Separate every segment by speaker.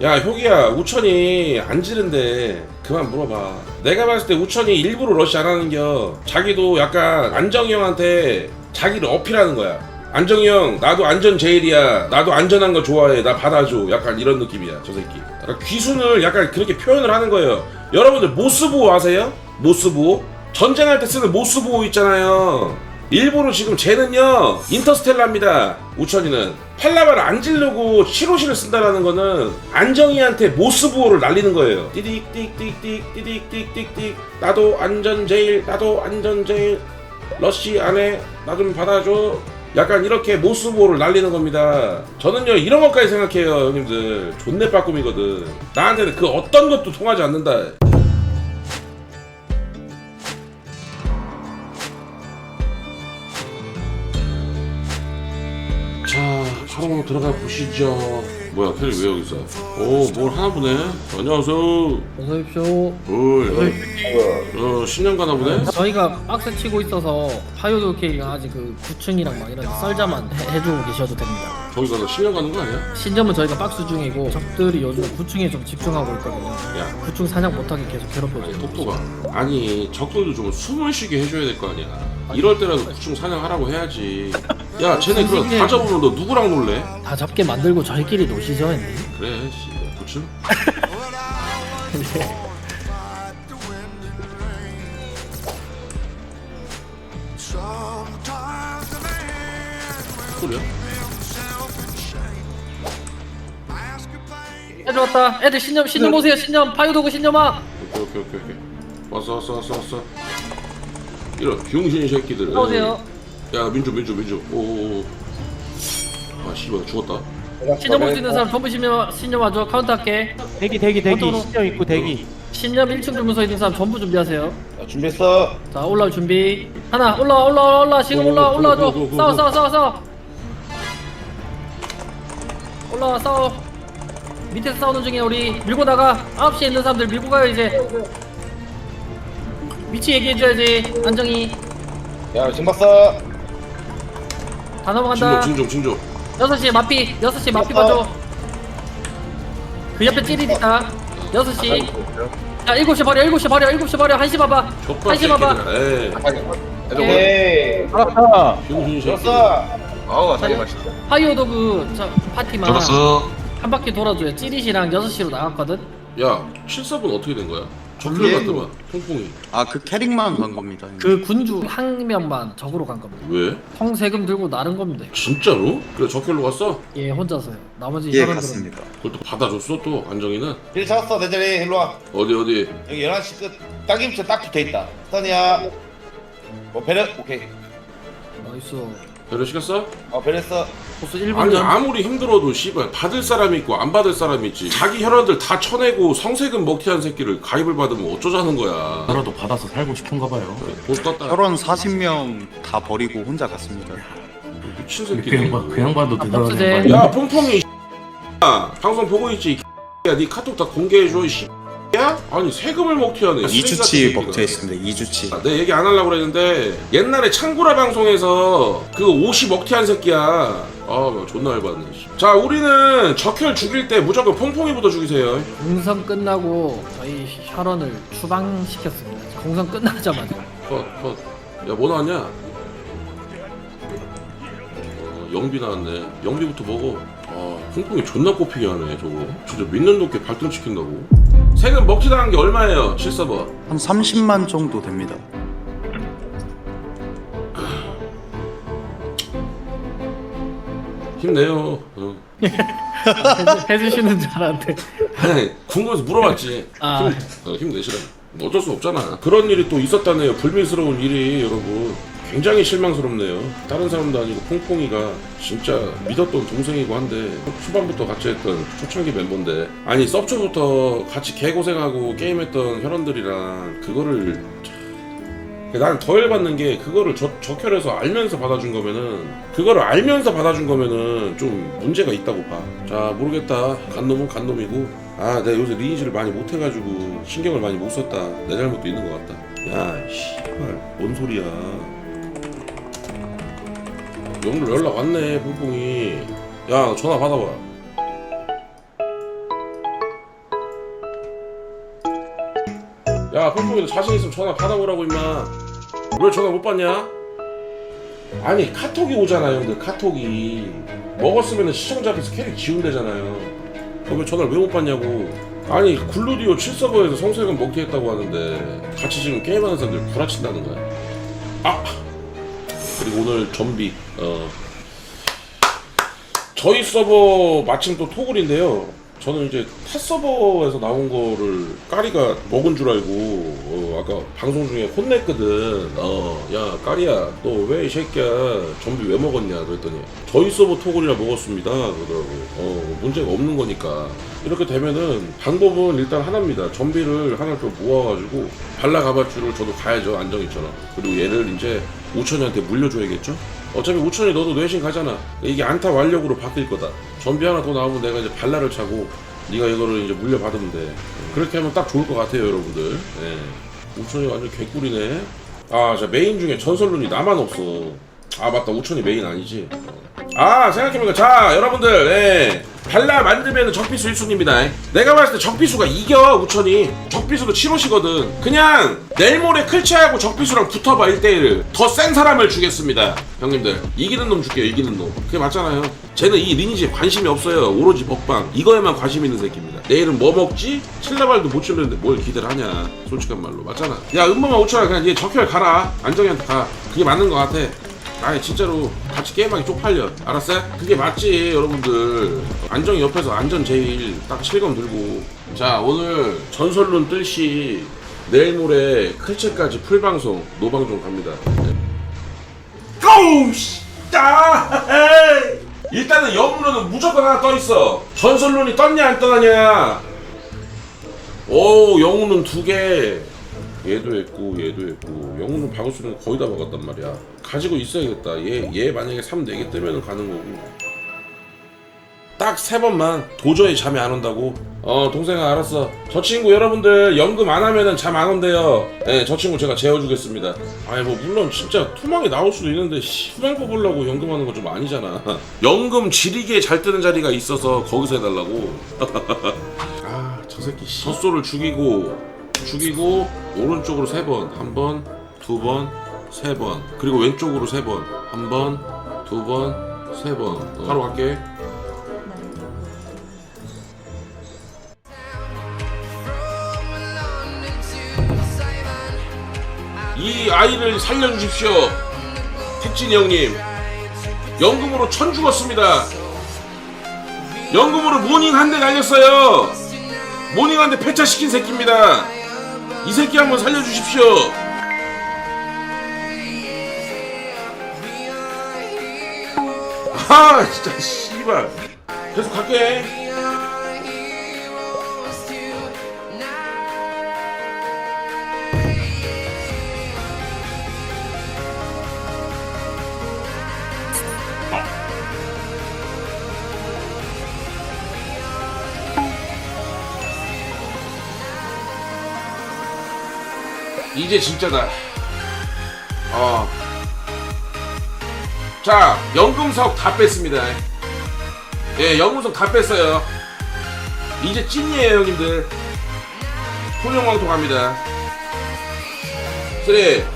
Speaker 1: 야 효기야 우천이 안 지른데 그만 물어봐. 내가 봤을 때 우천이 일부러 러시 안 하는겨. 자기도 약간 안정이 형한테 자기를 어필하는 거야. 안정이 형 나도 안전 제일이야. 나도 안전한 거 좋아해. 나 받아줘. 약간 이런 느낌이야 저 새끼. 약간 귀순을 약간 그렇게 표현을 하는 거예요. 여러분들 모스보호 아세요? 모스보호? 전쟁할 때 쓰는 모스보호 있잖아요 일부러 지금 쟤는요 인터스텔라입니다. 우천이는. 팔라바를 안 지르고 시로시를 쓴다라는 거는 안정이한테 모스부호를 날리는 거예요. 띠딕띠딕띠딕 띠딕띠딕띠딕 나도 안전 제일 나도 안전 제일. 러시 안에 나 좀 받아줘. 약간 이렇게 모스부호를 날리는 겁니다. 저는요 이런 것까지 생각해요 형님들. 존내 빠꿈이거든. 나한테는 그 어떤 것도 통하지 않는다 자, 사롱으로 들어가 보시죠. 뭐야, 캐리 왜 여기 있어? 오, 뭘 하나 보네. 안녕하세요.
Speaker 2: 어서 오십시오.
Speaker 1: 어이, 어, 신년 가나 보네?
Speaker 2: 저희가 박스 치고 있어서 파요도 케이가 아직 그 9층이랑 막 이런 썰자만 해, 해주고 계셔도 됩니다.
Speaker 1: 저기 가서 신년 가는 거 아니야?
Speaker 2: 신점은 저희가 박스 중이고 적들이 요즘 9층에 좀 집중하고 있거든요.
Speaker 1: 야,
Speaker 2: 9층 사냥 못하게 계속 괴롭혀줘요.
Speaker 1: 똑똑아. 아니, 적들도 좀 숨을 쉬게 해줘야 될 거 아니야. 이럴 때라도 구충 사냥하라고 해야지. 야, 쟤네 그럼 다 잡으면 너 누구랑 놀래?
Speaker 2: 다 잡게 만들고 저희끼리 노시죠, 형님.
Speaker 1: 그래, 씨, 구충? 소리야?
Speaker 2: 애들 왔다. 애들 신점 신점 오세요. 신점 파요도구 신점아.
Speaker 1: 오케이, 오케이, 오케이, 오케이. 왔어, 왔어, 왔어, 왔어. 이런 병신 새끼들.
Speaker 2: 나오세요.
Speaker 1: 야 민주 민주 민주 오오오 아 씨발 죽었다
Speaker 2: 신점 올수 있는 사람 전부 신점 신점 와줘. 카운트 할게.
Speaker 3: 대기 대기 대기
Speaker 2: 거?
Speaker 3: 신경 있고 대기
Speaker 2: 신점 1층 주문서 있는 사람 전부 준비하세요.
Speaker 4: 나 준비했어.
Speaker 2: 자 올라올 준비. 하나 올라 올라 올라 지금 올라
Speaker 1: 고,
Speaker 2: 싸워
Speaker 1: 고.
Speaker 2: 싸워 싸워 싸워. 올라와 싸워. 밑에서 싸우는 중에 우리 밀고 나가. 9시에 있는 사람들 밀고 가요 이제. 위치 얘기해줘야지. 안정이
Speaker 4: 야, 지금 봤어.
Speaker 2: 다 넘어간다.
Speaker 1: 징조 징조 징조
Speaker 2: 6시에 마피 6시에 마피
Speaker 4: 어.
Speaker 2: 봐줘. 그 옆에 찌릿 있다. 6시. 야 7시 버려 7시 버려 7시 버려 1시 봐봐.
Speaker 1: 족밥
Speaker 2: 1시 봐봐.
Speaker 1: 새끼들 에이
Speaker 4: 오케이.
Speaker 3: 알았다
Speaker 1: 병신 새끼들
Speaker 4: 좋았어.
Speaker 5: 아우 아사리 맛있다.
Speaker 2: 하이오도그 저 파티만
Speaker 5: 잡았어.
Speaker 2: 한 바퀴 돌아줘요. 찌릿이랑 6시로 나갔거든.
Speaker 1: 야 7sab은 어떻게 된 거야? 적혈
Speaker 5: 예.
Speaker 1: 같더만 통풍이
Speaker 5: 아 그 캐릭만 간 겁니다.
Speaker 2: 그 군주 한 명만 적으로 간 겁니다.
Speaker 1: 왜?
Speaker 2: 성 세금 들고 나른 겁니다.
Speaker 1: 진짜로? 그래 적혈로 갔어?
Speaker 2: 예, 혼자서요. 나머지
Speaker 5: 예
Speaker 2: 사람들은
Speaker 5: 갔습니다.
Speaker 1: 그걸 또 받아줬어 또 안정이는?
Speaker 4: 일내 자리. 일로 와.
Speaker 1: 어디 어디
Speaker 4: 여기 11시 끝. 딱임치 딱 붙어 있다. 선이야. 뭐 배려? 오케이.
Speaker 2: 나이스.
Speaker 1: 배려 시켰어?
Speaker 4: 어, 배려했어.
Speaker 2: 보스 1분
Speaker 1: 아니
Speaker 2: 전.
Speaker 1: 아무리 힘들어도 씨발 받을 사람이 있고 안 받을 사람이 있지 자기 혈안들 다 쳐내고 성세금 먹튀한 새끼를 가입을 받으면 어쩌자는 거야
Speaker 6: 나라도 받아서 살고 싶은가 봐요.
Speaker 1: 보스 떴다
Speaker 5: 혈원 40명 다 버리고 혼자 갔습니다.
Speaker 1: 미친
Speaker 6: 그
Speaker 1: 새끼네
Speaker 6: 양반 그 양반도
Speaker 2: 아,
Speaker 6: 대단한. 양반이야.
Speaker 1: 야 퐁퐁이 야 방송 보고 있지 이 야네 카톡 다 공개해줘 이 야? 아니 세금을 먹튀하네 쓰레기 같은
Speaker 5: 2주치
Speaker 1: 새끼가.
Speaker 5: 먹자 했습니다. 2주치.
Speaker 1: 아, 내 얘기 안 하려고 그랬는데 옛날에 창구라 방송에서 그 옷이 먹튀한 새끼야 아 존나 열받네 씨. 자 우리는 적혈 죽일 때 무조건 퐁퐁이부터 죽이세요
Speaker 2: 공성 끝나고 저희 혈원을 추방시켰습니다. 공성 끝나자마자.
Speaker 1: 컷 컷 야뭐 나왔냐 어, 영비 나왔네 영비부터 먹어 아 퐁퐁이 존나 꼽히게 하네 저거 진짜 몇년 넘게 발등 시킨다고 세금 먹튀당한 게 얼마예요 7서버
Speaker 5: 한 30만 정도 됩니다.
Speaker 1: 힘내요 어.
Speaker 2: 해주- 해주시는 줄 알았는데.
Speaker 1: 아니, 궁금해서 물어봤지.
Speaker 2: 아.
Speaker 1: 힘, 어, 힘내시라. 어쩔 수 없잖아. 그런 일이 또 있었다네요. 불미스러운 일이 여러분. 굉장히 실망스럽네요. 다른 사람도 아니고 퐁퐁이가 진짜 믿었던 동생이고 한데 초반부터 같이 했던 초창기 멤버인데 아니 섭초부터 같이 개고생하고 게임했던 혈원들이랑 그거를 참- 나는 더 열받는 게 그거를 저, 적혈해서 알면서 받아준 거면은 그거를 알면서 받아준 거면은 좀 문제가 있다고 봐. 자 모르겠다. 간 놈은 간 놈이고 아 내가 요새 리니지를 많이 못 해가지고 신경을 많이 못 썼다. 내 잘못도 있는 것 같다. 야 씨발 뭔 소리야. 명로 연락 왔네 뿡뿡이. 야 전화 받아봐. 야 뿡뿡이도 자신 있으면 전화 받아보라고 임마. 왜 전화 못 받냐? 아니 카톡이 오잖아 형들 카톡이. 먹었으면 시청자 앞에서 캐릭 지운대잖아요. 왜 전화를 왜 못 받냐고. 아니 굴루디오 7서버에서 성세금 먹튀했다고 하는데 같이 지금 게임하는 사람들 구라친다는 거야. 아! 그리고 오늘 좀비 어 저희 서버 마침 또 토글인데요. 저는 이제 타 서버에서 나온 거를 까리가 먹은 줄 알고 어, 아까 방송 중에 혼냈거든. 어, 야 까리야, 너 왜 이 새끼야 좀비 왜 먹었냐 그랬더니 저희 서버 토글이라 먹었습니다 그러더라고. 어, 문제가 없는 거니까 이렇게 되면은 방법은 일단 하나입니다. 좀비를 하나 좀 모아가지고 발라가발주를 저도 가야죠 안정이처럼. 그리고 얘를 이제 우천이한테 물려줘야겠죠? 어차피 우천이 너도 뇌신 가잖아. 이게 안타 완력으로 바뀔 거다. 전비 하나 더 나오면 내가 이제 발라를 차고 네가 이거를 이제 물려받으면 돼. 그렇게 하면 딱 좋을 것 같아요, 여러분들. 예. 우천이 완전 개꿀이네. 아, 자 메인 중에 전설룬이 나만 없어. 아 맞다, 우천이 메인 아니지. 아 생각해보니까 자 여러분들 예. 발라 만들면 적비수 1순입니다. 내가 봤을 때 적비수가 이겨 우천이. 적비수도 7호시거든. 그냥 내일 모레 클치하고 적비수랑 붙어봐 1대1 더 센 사람을 주겠습니다. 형님들. 이기는 놈 줄게요 이기는 놈. 그게 맞잖아요. 쟤는 이 리니지에 관심이 없어요. 오로지 먹방. 이거에만 관심 있는 새끼입니다. 내일은 뭐 먹지? 칠레발도 못 찔렀는데 뭘 기대를 하냐. 솔직한 말로. 맞잖아. 야 은범아 우천아 그냥 얘 적혈 가라. 안정이한테 가. 그게 맞는 것 같아 아니 진짜로 같이 게임하기 쪽팔려. 알았어요? 그게 맞지 여러분들. 안정이 옆에서 안전 제일 딱 실검 들고. 자 오늘 전설론 뜰시 내일 모레 클체까지 풀방송 노방송 갑니다. 고우 씨자 일단은 여문론은 무조건 하나 떠있어. 전설론이 떴냐 안 떠나냐? 오 영웅은 두개 얘도 했고 얘도 했고. 영웅은 박을 수 있는 거 거의 다 박았단 말이야. 가지고 있어야겠다. 얘, 얘 만약에 3 4개 뜨면 가는 거고. 딱 세 번만 도저히 잠이 안 온다고. 어 동생아 알았어. 저 친구 여러분들 연금 안 하면은 잠 안 온대요. 예저 친구 제가 재워주겠습니다. 아니 뭐 물론 진짜 투망이 나올 수도 있는데 씨, 투망 뽑으려고 연금하는 건 좀 아니잖아. 연금 지리게 잘 뜨는 자리가 있어서 거기서 해달라고. 아 저 새끼 씨. 젖소를 죽이고 죽이고 오른쪽으로 세 번, 한 번, 두 번, 세 번. 그리고 왼쪽으로 세 번, 한 번, 두 번, 세 번. 어, 바로 갈게. 이 아이를 살려주십시오. 택진이 형님. 연금으로 천 죽었습니다. 연금으로 모닝 한 대 날렸어요. 모닝 한 대 폐차시킨 새끼입니다. 이 새끼 한번 살려주십시오. 아 진짜 씨발. 계속 갈게. 이제 진짜다. 어. 자, 연금석 다 뺐습니다. 예, 연금석 다 뺐어요. 이제 찐이에요, 형님들. 훈련광토 갑니다. 3, 2, 1.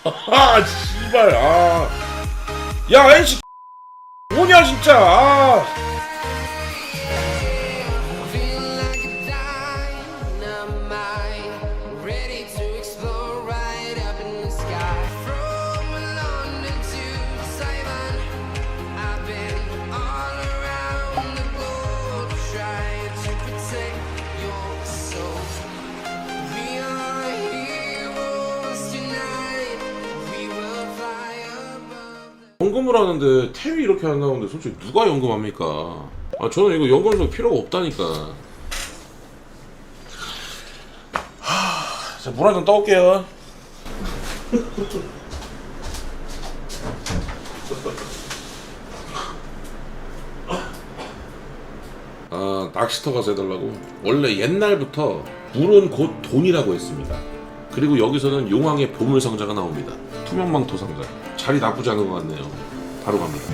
Speaker 1: 아, 씨발, 아. 야, NC 뭐냐, 진짜. 아. 연금을 하는데 템이 이렇게 안 나오는데 솔직히 누가 연금합니까? 아 저는 이거 연금도 필요가 없다니까. 하, 자, 물 한 잔 떠올게요. 아 낚시터 가서 해달라고 원래 옛날부터 물은 곧 돈이라고 했습니다 그리고 여기서는 용왕의 보물 상자가 나옵니다 투명망토 상자 자리 나쁘지 않은 것 같네요. 바로 갑니다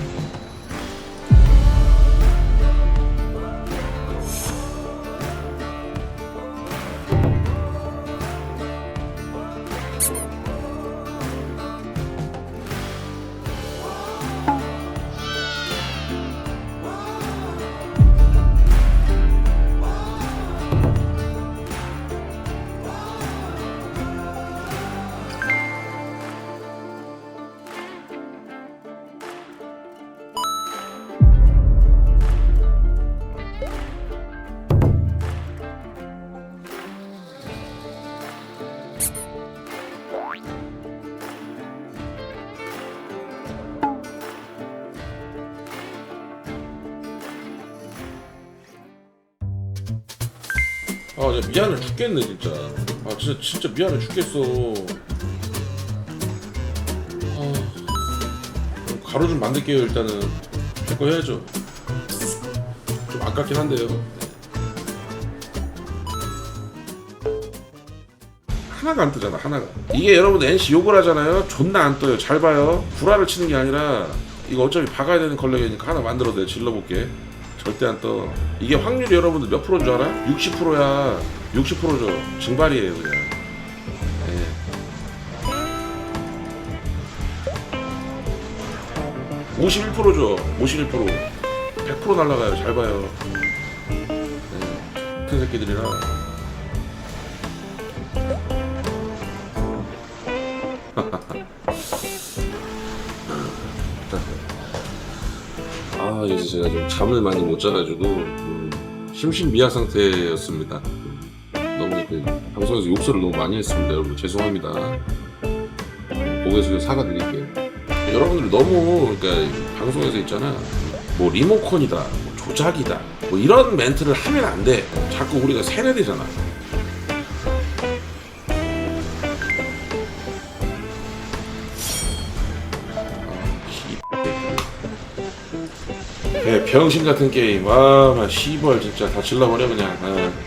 Speaker 1: 진짜 미안해 죽겠네 진짜. 아 진짜 진짜 미안해 죽겠어. 아 가루 좀 만들게요 일단은. 할거 해야죠. 좀 아깝긴 한데요. 네. 하나가 안 뜨잖아 하나가. 이게 여러분 NC 욕을 하잖아요. 존나 안 떠요. 잘 봐요. 구라를 치는 게 아니라 이거 어차피 박아야 되는 컬렉이니까 하나 만들어도 돼 질러볼게 절대 안 떠. 이게 확률이 여러분들 몇 프로인 줄 알아? 60%야. 60%죠. 증발이에요, 그냥. 예. 51%죠. 51%. 100% 날라가요. 잘 봐요. 예. 큰 새끼들이라. 아 이제 제가 좀 잠을 많이 못 자가지고 음, 심신미약 상태였습니다. 음, 너무 이렇게 방송에서 욕설을 너무 많이 했습니다. 여러분 죄송합니다. 음, 목에서 사과드릴게요. 여러분들 너무 그러니까 방송에서 있잖아. 뭐 리모컨이다, 뭐 조작이다, 뭐 이런 멘트를 하면 안 돼. 자꾸 우리가 세뇌되잖아. 예, 병신 같은 게임. 와, 막 시벌 진짜 다 질러버려 그냥. 아.